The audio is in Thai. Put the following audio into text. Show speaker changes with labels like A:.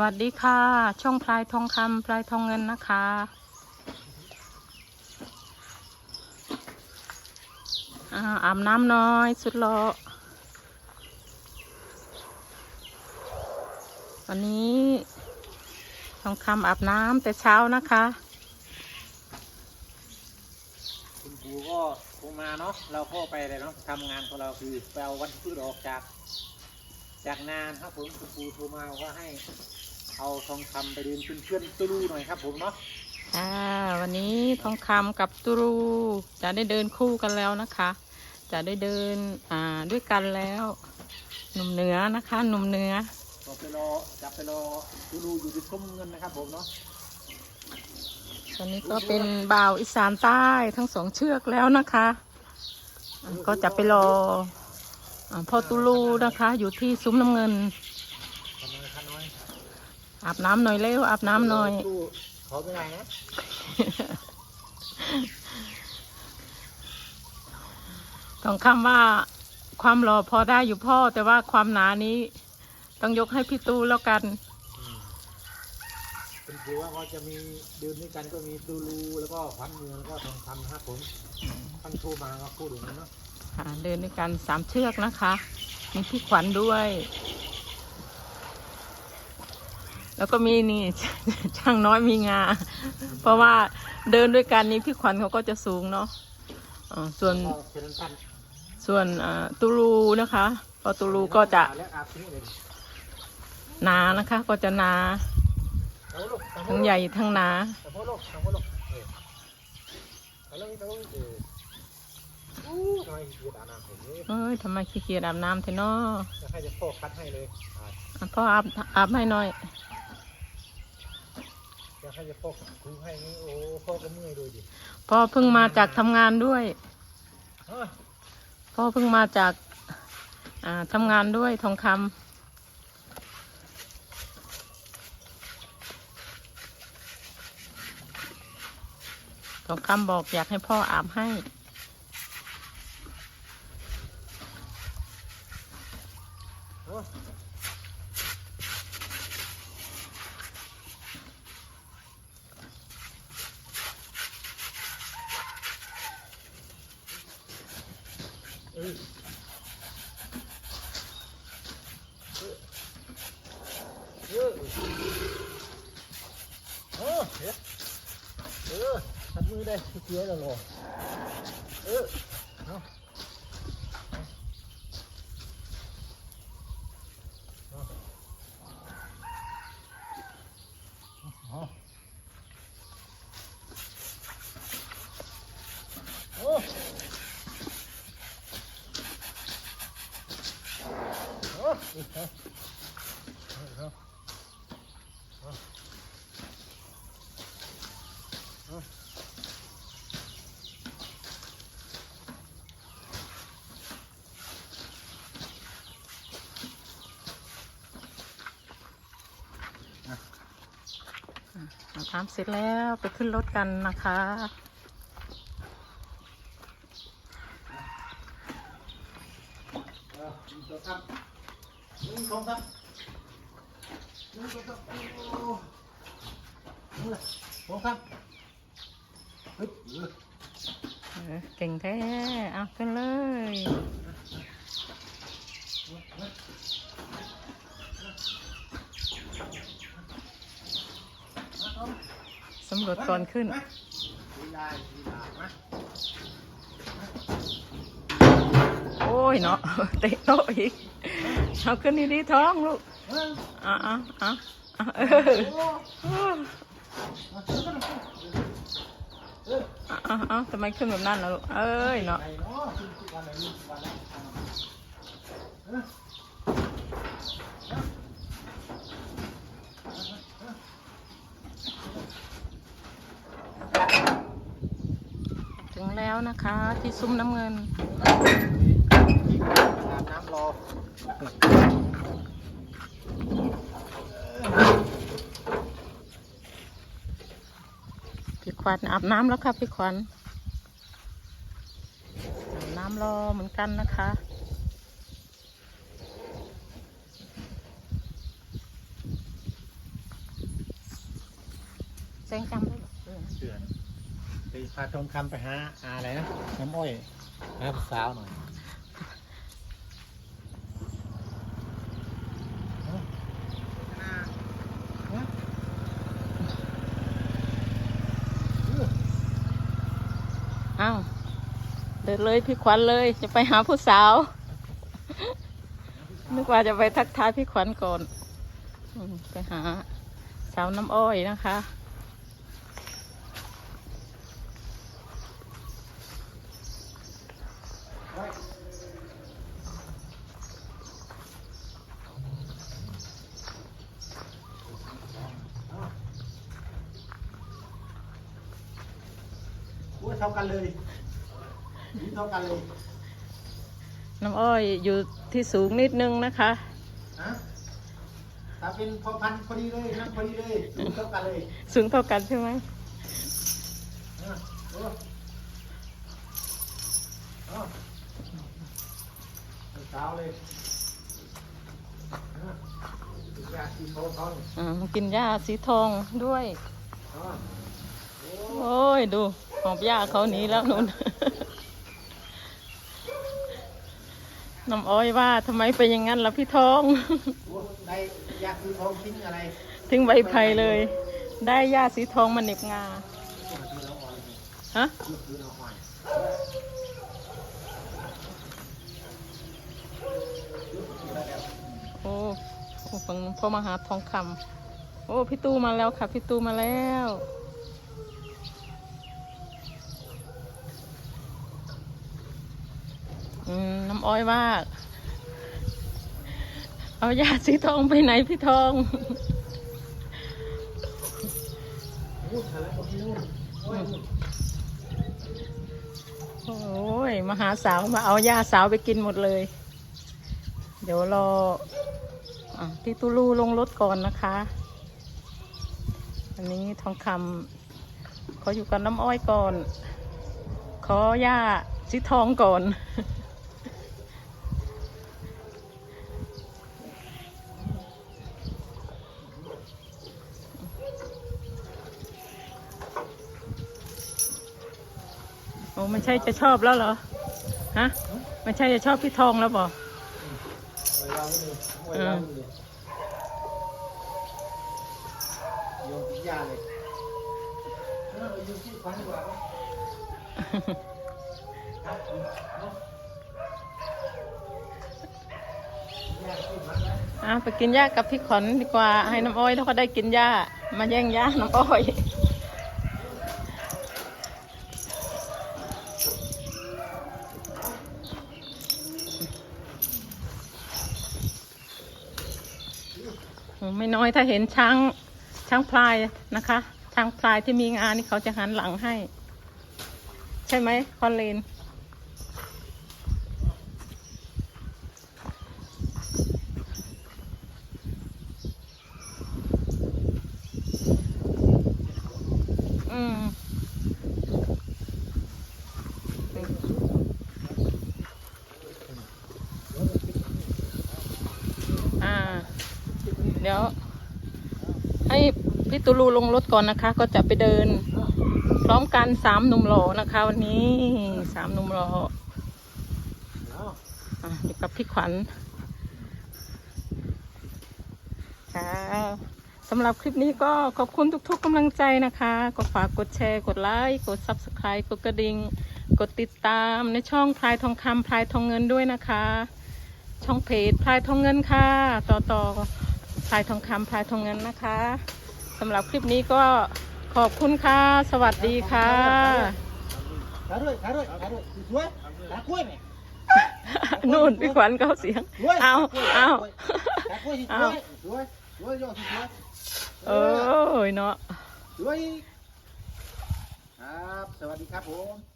A: วัสดีค่ะ ช่องพลายทองคำพลายทองเงินนะคะ อาอาบน้ำน้อย สุดล่อวันนี้ทองคำอาบน้ำแต่เช้านะคะ
B: คุณครูก็คงมาเนาะเราก็ไปเลยเนาะทำงานของเราคือไปเอาวันพืชออกจากจากนานครับผมคุณครูโทรมาว่าให้ เอาทองคำไปเดินเพื่อนๆตู้รูหน่อยครับผมเนาะ
A: อ่าวันนี้ทองคำกับตุรูจะได้เดินคู่กันแล้วนะคะ จะได้เดินอ่าด้วยกันแล้วหนุ่มเหนือนะคะหนุ่มเหนือ
B: ก็ไปรอจะไปรอตู้รูอยู่ที่ซุ้มเงินนะครับผมเนาะ
A: ตอนนี้ก็เป็นบ่าวอีสานใต้ทั้งสองเชือกแล้วนะคะอ่าก็จะไปรออาพ่อตุลูนะคะ อยู่ที่ซุ้มน้ำเงิน
B: ทำไมคะน้อย
A: อาบน้ำหน่อยเร็วอาบน้ำหน่อย
B: ตู้เขาไม่ได้นะ
A: ต้องคำว่าความหล่อพอได้อยู่พ่อ แต่ว่าความหนานี้ ต้องยกให้พี่ตูแล้วกัน
B: อืมคุณครูว่าเขาจะมีเดินด้วยกันก็มีตู้รูแล้วก็ขวัญเมืองแล้วก็ทองคำนะครับผมท่านโทรมาก็พูดอย่างนั้นเนาะ
A: ค่ะเดินด้วยกันสามเชือกนะคะ มีพี่ขวัญด้วย แล้วก็มีนี่ ช่างน้อยมีงา เพราะว่าเดินด้วยกันนี้พี่ขวัญเขาก็จะสูงเนาะอ่าส่วน
B: ก็เป็นท่าน
A: ส่วนอ่าตูรูนะคะพอตูรูก็จะ
B: แล้วอาบที่นี่เลย
A: หนานะคะ ก็จะหนา
B: เอาลูกเอาลูก
A: ทั้งใหญ่ทั้งหนา
B: เอาพ่อลูกเอาพ่อลูกเออเอาลูกเอาลูกเอออู้ทำไมเกียดอาบน้ำผมนี่
A: เอ้ยทำไมขี้เกียจอาบน้ำเทนอ
B: จะให้จะพ่อคัดให้เลยอ่า
A: อะพ่ออาบอาบให้หน่อย
B: จะให้จะพ่อครูให้นี่โอ้พ่อก็เมื่อยด้วยดิ
A: พ่อเพิ่งมาจากทำงานด้วย
B: เฮ้ย
A: พ่อเพิ่งมาจากอ่าทำงานด้วยทองคำทองคำบอกอยากให้พ่ออาบให้
B: เฮ้ยเอ้ยเออเออเฮ็ดเออ ทำมือได้เสียแล้วเหรอเออเอาเอาโอ้โอ้อีกแล้วเอาเอาเอาเอา
A: อาบ น้ำเสร็จแล้วไปขึ้นรถกันนะคะ
B: เอาหนึ่งสองสามหนึ่งสองสามหนึ่งสองสามโอ้หนึ่งสองสามเฮ้ยเออ
A: เออเก่งแท้เอาขึ้นเลย สำ รวจก่อนขึ้น โอ้ยเนาะเตะโต๊ะอีกเอาขึ้นดีๆท้องลูก
B: เฮ้ย
A: เอะอะอะเออ
B: อ้าเออ
A: ทำไมขึ้นแบบนั้นล่ะลูก เอ้ยเนาะ
B: ไหนเนาะขึ้นทุกวันไหนนี่ทุกวันแล้วเออ
A: ถึงแล้ว นะคะ ที่ซุ้มน้ำเงิน
B: อาบน้ำรอ
A: พี่ขวัญอาบน้ำแล้วค่ะพี่ขวัญอาบน้ำรอเหมือนกันนะคะแจ้งจำได้เหรอเออ
B: เสือน ไปพาทองคำไปหาอาอะไรนะน้ำอ้อยหาผู้สาวหน่อยเอาเอา
A: อ้าวเดินเลยพี่ขวัญเลย จะไปหาผู้สาว นึกว่าจะไปทักทายพี่ขวัญก่อนอืมไปหาสาวน้ำอ้อยนะคะ
B: โอ้ยเท่ากันเลยนี่เท่ากันเลย
A: น้ำอ้อยอยู่ที่สูงนิดนึงนะคะ
B: ฮะถ้าเป็นพอพันธุ์พอดีเลยนั่งพอดีเลยดูเท่ากันเลย
A: สูงเท่ากันใช่ไหม
B: อะโอ้เอา เอาสาวเลยอะอยากกินโบเขาเนี่ย
A: อ่ามากินหญ้าสีทองด้วย
B: อะ
A: โอ้ยดูหอบหญ้าเขาหนีแล้วนุ่น น้ำอ้อยว่าทำไมเป็นอย่างนั้นล่ะพี่ทอง
B: โอ้ได้อยากกินทองทิ้งอะไร
A: ทิ้งใบไผ่เลย ได้หญ้าสีทองมาเหน็บงา
B: คือเราอ่อนเลย
A: ฮะ
B: คือเราอ่อน
A: โอ้โอ้ฟัง พ่อมหาทองคำโอ้พี่ตู้มาแล้วค่ะพี่ตู้มาแล้ว อืมน้ำอ้อยว่า เอายาสีทองไปไหนพี่ทอง
B: โอ้ย
A: มาหาสาวมาเอายาสาวไปกินหมดเลย เดี๋ยวรอ พี่ตุลูลงรถก่อนนะคะ อันนี้ทองคำขออยู่กับน้ำอ้อยก่อน ขอยาสีทองก่อนโอ้ไม่ใช่จะชอบแล้วเหรอ ฮะไม่ใช่จะชอบพี่ทองแล้วบอก
B: อ้ยเราเลยโอ้ยเราเลยโยนทิ้งยาเลยเออโยนที่ฟันดีกว่าเนอะครับเนอะยาที่ฟันนะ
A: อะไปกินหญ้ากับพี่ขอนดีกว่า ให้น้ำอ้อยแล้วก็ได้กินหญ้ามาแย่งหญ้าน้ำอ้อย ไม่น้อยถ้าเห็นช้างช้างพลายนะคะช้างพลายที่มีงานนี่เขาจะหันหลังให้ ใช่ไหมคอนเลน อืม อ่า เดี๋ยว ให้ พี่ตุลูลงรถก่อนนะคะ ก็จะไปเดิน พร้อมกันสามหนุ่มหล่อนะคะ วันนี้สามหนุ่มหล่อ
B: อา
A: อะอยู่กับพี่ขวัญค่ะสำหรับคลิปนี้ก็ขอบคุณทุกๆกำลังใจนะคะ ก็ฝากกดแชร์ กดไลค์ กด Subscribe กดกระดิ่ง กดติดตามในช่องพลายทองคำพลายทองเงินด้วยนะคะ ช่องเพจพลายทองเงินค่ะ ต่อต่อพลายทองคำพลายทองเงินนะคะ สำหรับคลิปนี้ก็ขอบคุณค่ะ สวัสดีค่ะ
B: ขาด้วยขาด้วยขาด้วยสวยขากล้วยเนี่ย
A: นู่นพี่ขวัญเขาเสียงเอา เอาเอา
B: วยสวยสวยยอดสิสวย
A: เอ้ยเนาะ
B: สวยครับสวัสดีครับผม